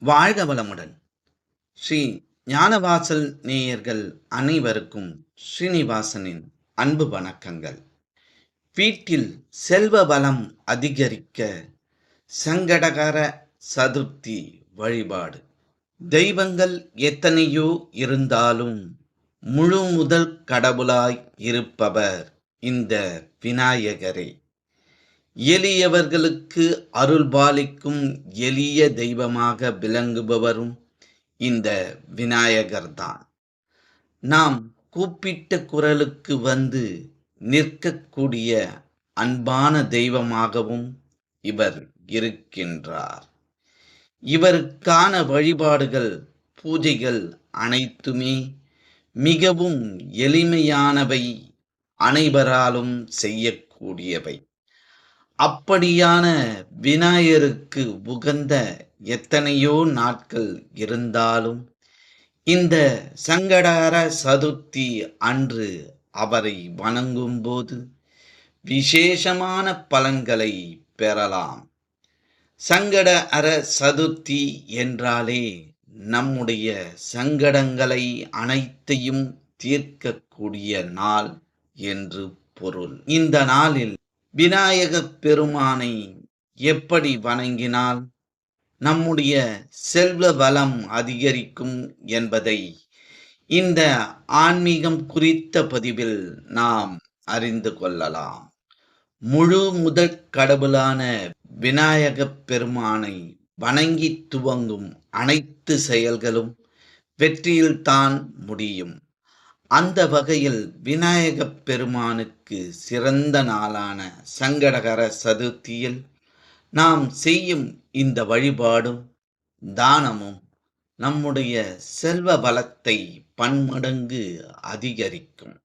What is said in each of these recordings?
வாழ்க வளமுடன். ஸ்ரீ ஞானவாசல் நேயர்கள் அனைவருக்கும் ஸ்ரீனிவாசனின் அன்பு வணக்கங்கள். வீட்டில் செல்வ வளம் அதிகரிக்க சங்கடகர சதுர்த்தி வழிபாடு. தெய்வங்கள் எத்தனையோ இருந்தாலும் முழு முதல் கடவுளாய் இருப்பவர் இந்த விநாயகரே. எளியவர்களுக்கு அருள்பாலிக்கும் எளிய தெய்வமாக விளங்குபவரும் இந்த விநாயகர் தான் நாம் கூப்பிட்ட குரலுக்கு வந்து நிற்கக்கூடிய அன்பான தெய்வமாகவும் இவர் இருக்கின்றார். இவருக்கான வழிபாடுகள் பூஜைகள் அனைத்துமே மிகவும் எளிமையானவை அனைவராலும் செய்யக்கூடியவை. அப்படியான விநாயகருக்கு உகந்த எத்தனையோ நாட்கள் இருந்தாலும் இந்த சங்கடார சதுர்த்தி அன்று அவரை வணங்கும்போது விசேஷமான பலன்களை பெறலாம். சங்கட அர சதுர்த்தி என்றாலே நம்முடைய சங்கடங்களை அனைத்தையும் தீர்க்கக்கூடிய நாள் என்று பொருள். இந்த நாளில் விநாயகப் பெருமானை எப்படி வணங்கினால் நம்முடைய செல்வ வளம் அதிகரிக்கும் என்பதை இந்த ஆன்மீகம் குறித்த பதிவில் நாம் அறிந்து கொள்ளலாம். முழு முதற் கடவுளான விநாயகப் பெருமானை வணங்கி துவங்கும் அனைத்து செயல்களும் வெற்றியில்தான் முடியும். அந்த வகையில் விநாயகப் பெருமானுக்கு சிறந்த நாளான சங்கடகர சதுர்த்தியில் நாம் செய்யும் இந்த வழிபாடும் தானமும் நம்முடைய செல்வ பலத்தை பன்மடங்கு அதிகரிக்கும்.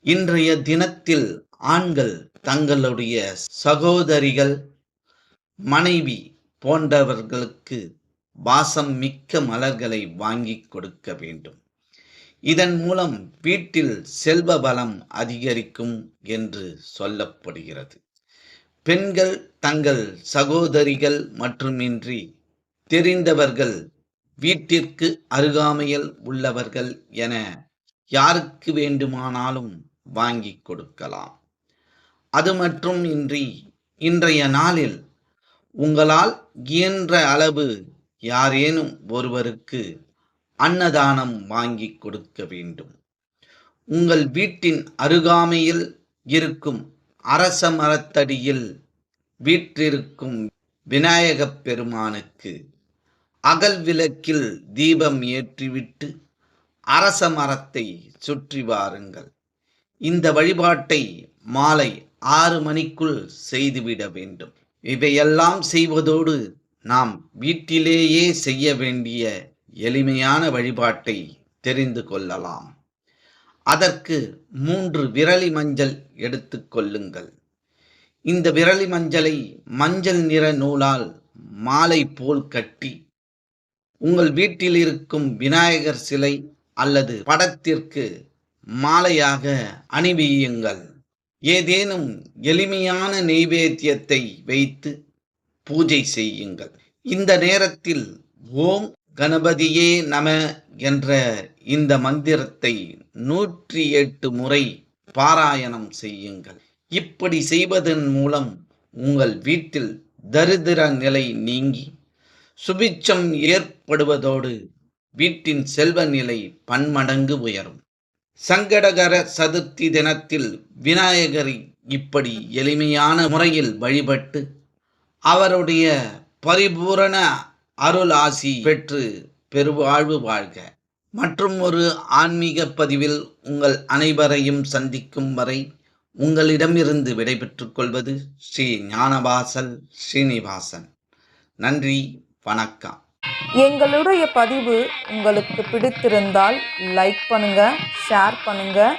இன்றைய தினத்தில் ஆண்கள் தங்களுடைய சகோதரிகள் மனைவி போன்றவர்களுக்கு வாசம் மிக்க மலர்களை வாங்கி கொடுக்க வேண்டும். இதன் மூலம் வீட்டில் செல்வ பலம் அதிகரிக்கும் என்று சொல்லப்படுகிறது. பெண்கள் தங்கள் சகோதரிகள் மட்டுமின்றி தெரிந்தவர்கள் வீட்டிற்கு அருகாமையில் உள்ளவர்கள் என யாருக்கு வேண்டுமானாலும் வாங்கி கொடுக்கலாம். அது மட்டும் இன்றி இன்றைய நாளில் உங்களால் இயன்ற அளவு யாரேனும் ஒருவருக்கு அன்னதானம் வாங்கி கொடுக்க வேண்டும். உங்கள் வீட்டின் அருகாமையில் இருக்கும் அரச மரத்தடியில் வீற்றிருக்கும் விநாயகப் பெருமானுக்கு அகல் விளக்கில் தீபம் ஏற்றிவிட்டு அரச மரத்தை சுற்றி வாருங்கள். இந்த வழிபாட்டை மாலை ஆறு மணிக்குள் செய்துவிட வேண்டும். இவையெல்லாம் செய்வதோடு நாம் வீட்டிலேயே செய்ய வேண்டிய எளிமையான வழிபாட்டை தெரிந்து கொள்ளலாம். அதற்கு மூன்று விரலி மஞ்சள் எடுத்துக்கொள்ளுங்கள் இந்த விரலி மஞ்சளை மஞ்சள் நிற நூலால் மாலை போல் கட்டி உங்கள் வீட்டில் இருக்கும் விநாயகர் சிலை அல்லது படத்திற்கு மாலையாக அணிவியுங்கள். ஏதேனும் எளிமையான நெய்வேத்தியத்தை வைத்து பூஜை செய்யுங்கள். இந்த நேரத்தில் ஓம் கணபதியே நம என்ற இந்த மந்திரத்தை நூற்றி எட்டு முறை பாராயணம் செய்யுங்கள். இப்படி செய்வதன் மூலம் உங்கள் வீட்டில் தரித்திர நிலை நீங்கி சுபிச்சம் ஏற்படுவதோடு வீட்டின் செல்வ நிலை பன்மடங்கு உயரும். சங்கடகர சதுர்த்தி தினத்தில் விநாயகரை இப்படி எளிமையான முறையில் வழிபட்டு அவருடைய பரிபூரண அருள் ஆசி பெற்று பெருவாழ்வு வாழ்க. மற்றும் ஒரு ஆன்மீக பதிவில் உங்கள் அனைவரையும் சந்திக்கும் வரை உங்களிடமிருந்து விடைபெற்றுக் கொள்வது ஸ்ரீ ஞானவாசல் ஸ்ரீனிவாசன். நன்றி வணக்கம். எங்களுடைய பதிவு உங்களுக்கு பிடித்திருந்தால் லைக் பண்ணுங்க ஷேர் பண்ணுங்க.